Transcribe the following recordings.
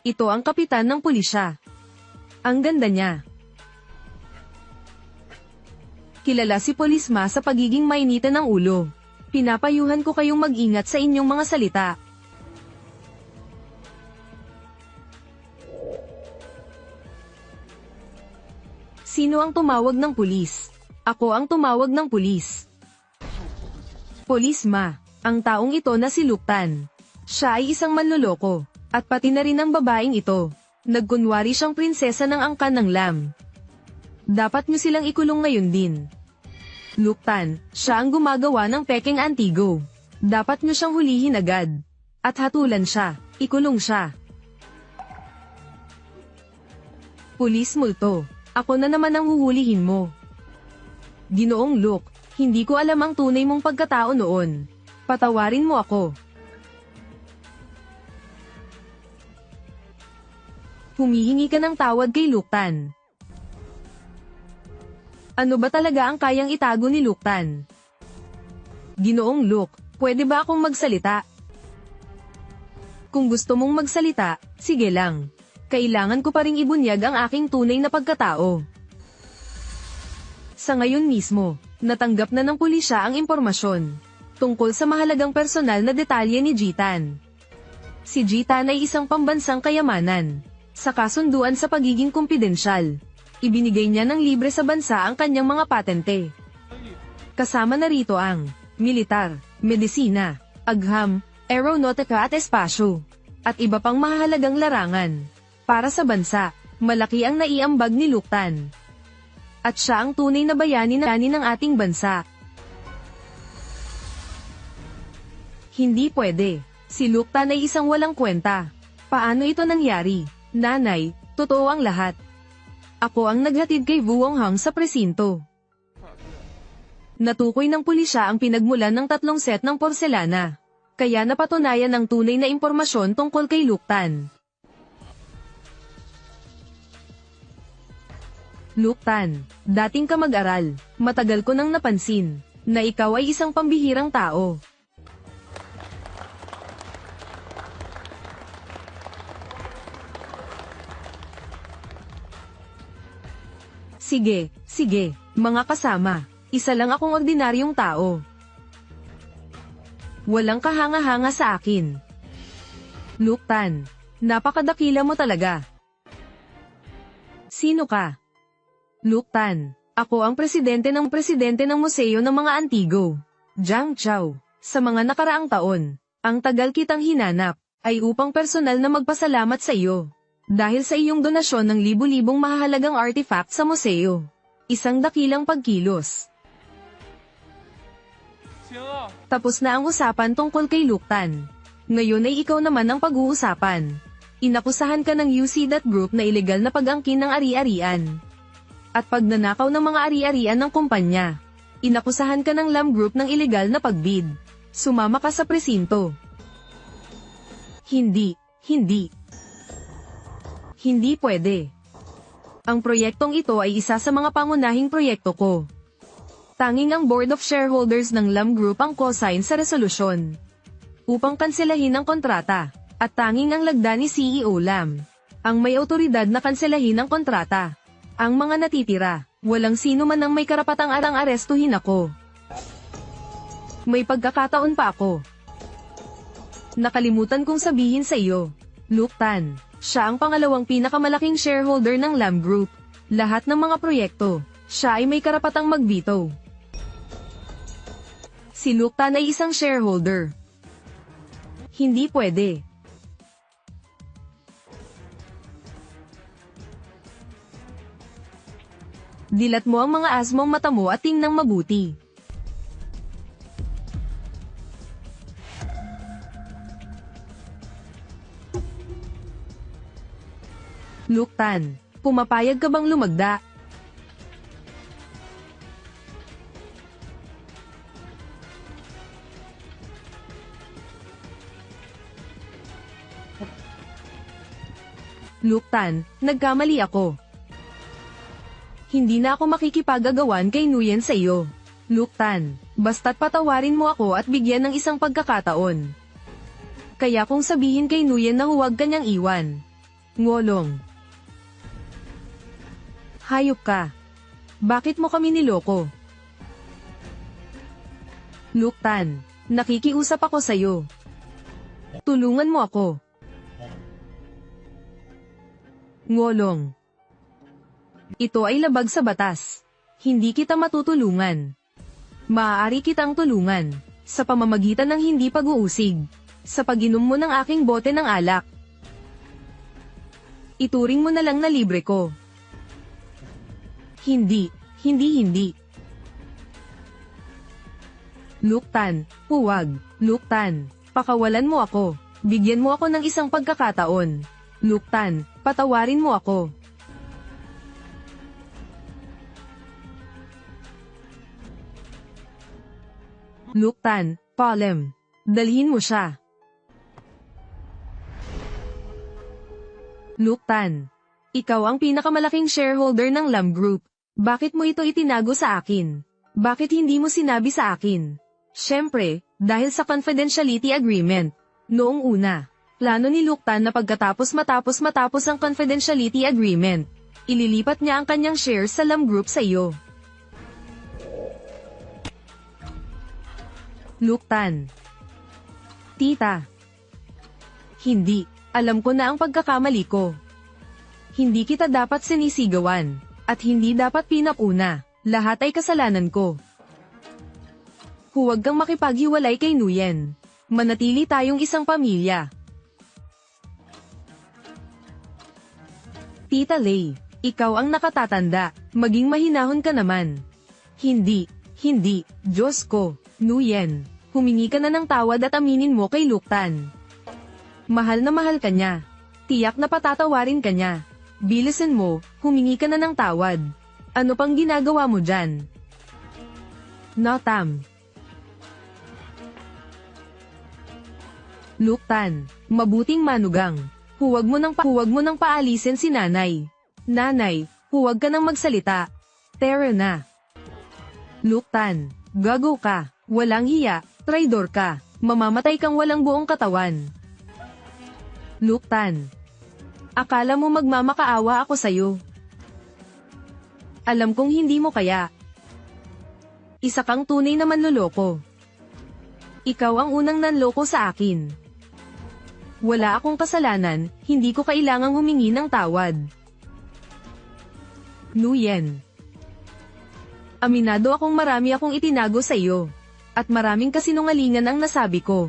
Ito ang kapitan ng pulisya. Ang ganda niya. Kilala si Polisma sa pagiging mainitan ng ulo. Pinapayuhan ko kayong mag-ingat sa inyong mga salita. Sino ang tumawag ng pulis? Ako ang tumawag ng pulis. Polisma, ang taong ito na si Luktan. Siya ay isang manloloko, at pati na rin ang babaeng ito. Nagkunwari siyang prinsesa ng angkan ng lam. Dapat niyo silang ikulong ngayon din. Luktan, siya ang gumagawa ng peking antigo. Dapat niyo siyang hulihin agad. At hatulan siya, ikulong siya. Pulis multo, ako na naman ang huhulihin mo. Ginoong Luke, hindi ko alam ang tunay mong pagkatao noon. Patawarin mo ako. Humihingi ka ng tawad kay Luktan. Ano ba talaga ang kayang itago ni Luktan? Ginoong Luke, pwede ba akong magsalita? Kung gusto mong magsalita, sige lang. Kailangan ko pa ring ibunyag ang aking tunay na pagkatao. Sa ngayon mismo, natanggap na ng pulisya ang impormasyon tungkol sa mahalagang personal na detalye ni Jitan. Si Jitan ay isang pambansang kayamanan. Sa kasunduan sa pagiging kumpidensyal, ibinigay niya ng libre sa bansa ang kanyang mga patente. Kasama na rito ang militar, medisina, agham, aeronautica at espasyo, at iba pang mahalagang larangan. Para sa bansa, malaki ang naiambag ni Luktan. At siya ang tunay na bayani na ng ating bansa. Hindi pwede. Si Luktan ay isang walang kwenta. Paano ito nangyari? Nanay, totoo ang lahat. Ako ang naghatid kay Vuong Hang sa presinto. Natukoy ng pulisya ang pinagmulan ng tatlong set ng porselana. Kaya napatunayan ang tunay na impormasyon tungkol kay Luktan. Luktan, dating ka mag-aral, matagal ko nang napansin, na ikaw ay isang pambihirang tao. Sige, sige, mga kasama, isa lang akong ordinaryong tao. Walang kahanga-hanga sa akin. Luktan, napakadakila mo talaga. Sino ka? Luktan, ako ang presidente ng presidente ng Museo ng mga Antigo. Jiang Chao. Sa mga nakaraang taon, ang tagal kitang hinanap, ay upang personal na magpasalamat sa iyo. Dahil sa iyong donasyon ng libu-libong mahalagang artifact sa museo. Isang dakilang pagkilos. Tapos na ang usapan tungkol kay Luktan. Ngayon ay ikaw naman ang pag-uusapan. Inakusahan ka ng UC That Group na ilegal na pag-angkin ng ari-arian. At pagnanakaw ng mga ari-arian ng kumpanya. Inakusahan ka ng Lam Group ng ilegal na pagbid. Sumama ka sa presinto. Hindi, hindi. Hindi pwede. Ang proyektong ito ay isa sa mga pangunahing proyekto ko. Tanging ang Board of Shareholders ng LAM Group ang co-sign sa resolusyon. Upang kanselahin ang kontrata, at tanging ang lagda ni CEO LAM. Ang may autoridad na kanselahin ang kontrata. Ang mga natitira, walang sino man ang may karapatang arang arestuhin ako. May pagkakataon pa ako. Nakalimutan kong sabihin sa iyo. Luke Tan, siya ang pangalawang pinakamalaking shareholder ng LAM Group. Lahat ng mga proyekto, siya ay may karapatang magbito. Si Luke Tan ay isang shareholder. Hindi pwede. Dilat mo ang mga asmong mata mo at tingnang mabuti. Luktan, pumapayag ka bang lumagda? Luktan, nagkamali ako. Hindi na ako makikipagagawan kay Nuyen sa iyo. Luktan, basta't patawarin mo ako at bigyan ng isang pagkakataon. Kaya kung sabihin kay Nuyen na huwag kanyang iwan, Ngolong. Hayop ka. Bakit mo kami niloko? Luktan. Nakikiusap ako sa'yo. Tulungan mo ako. Ngolong. Ito ay labag sa batas. Hindi kita matutulungan. Maaari kitang tulungan. Sa pamamagitan ng hindi pag-uusig. Sa paginom mo ng aking bote ng alak. Ituring mo na lang na libre ko. Hindi, hindi, hindi. Luktan, huwag, Luktan, pakawalan mo ako. Bigyan mo ako ng isang pagkakataon. Luktan, patawarin mo ako. Luktan, Palem. Dalhin mo siya. Luktan. Ikaw ang pinakamalaking shareholder ng Lam Group. Bakit mo ito itinago sa akin? Bakit hindi mo sinabi sa akin? Siyempre, dahil sa confidentiality agreement. Noong una, plano ni Luktan na pagkatapos matapos matapos ang confidentiality agreement, ililipat niya ang kanyang shares sa Lam Group sa iyo. Luktan. Tita. Hindi. Alam ko na ang pagkakamali ko. Hindi kita dapat sinisigawan. At hindi dapat pinapuna. Lahat ay kasalanan ko. Huwag kang makipaghiwalay kay Nuyen. Manatili tayong isang pamilya. Tita Lay, ikaw ang nakatatanda. Maging mahinahon ka naman. Hindi, hindi, Diyos ko, Nuyen. Humingi ka na ng tawad at aminin mo kay Luktan. Mahal na mahal ka niya. Tiyak na patatawarin ka niya. Bilisan mo, humingi ka na ng tawad. Ano pang ginagawa mo dyan? Notam. Luktan, mabuting manugang. Huwag mo nang huwag mo nang paalisin si nanay. Nanay, huwag ka nang magsalita. Tara na. Luktan, gago ka, walang hiya, traidor ka, mamamatay kang walang buong katawan. Luktan. Akala mo magmamakaawa ako sa'yo. Alam kong hindi mo kaya. Isa kang tunay na manloloko. Ikaw ang unang nanloko sa akin. Wala akong kasalanan, hindi ko kailangang humingi ng tawad. Nuyen. Aminado akong marami akong itinago sa iyo. At maraming kasinungalingan ang nasabi ko.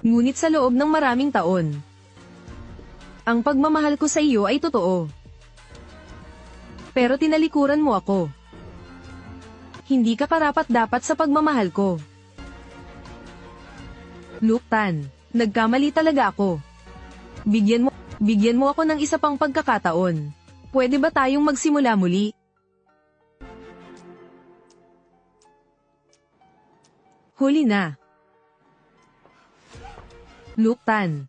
Ngunit sa loob ng maraming taon, ang pagmamahal ko sa iyo ay totoo. Pero tinalikuran mo ako. Hindi ka karapat dapat sa pagmamahal ko. Luktan, nagkamali talaga ako. Bigyan mo, bigyan mo ako ng isa pang pagkakataon. Pwede ba tayong magsimula muli? Huli na. Luktan.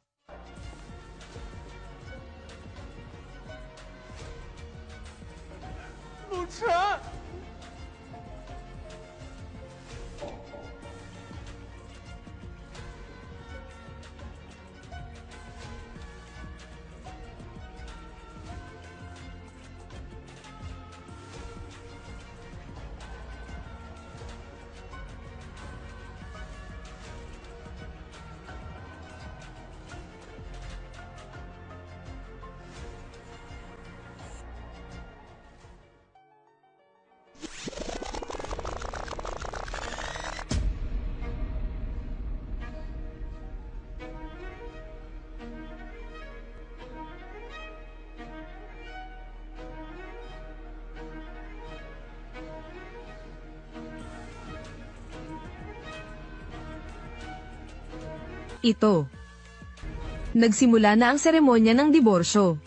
Ito. Nagsimula na ang seremonya ng diborsyo.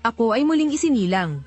Ako ay muling isinilang.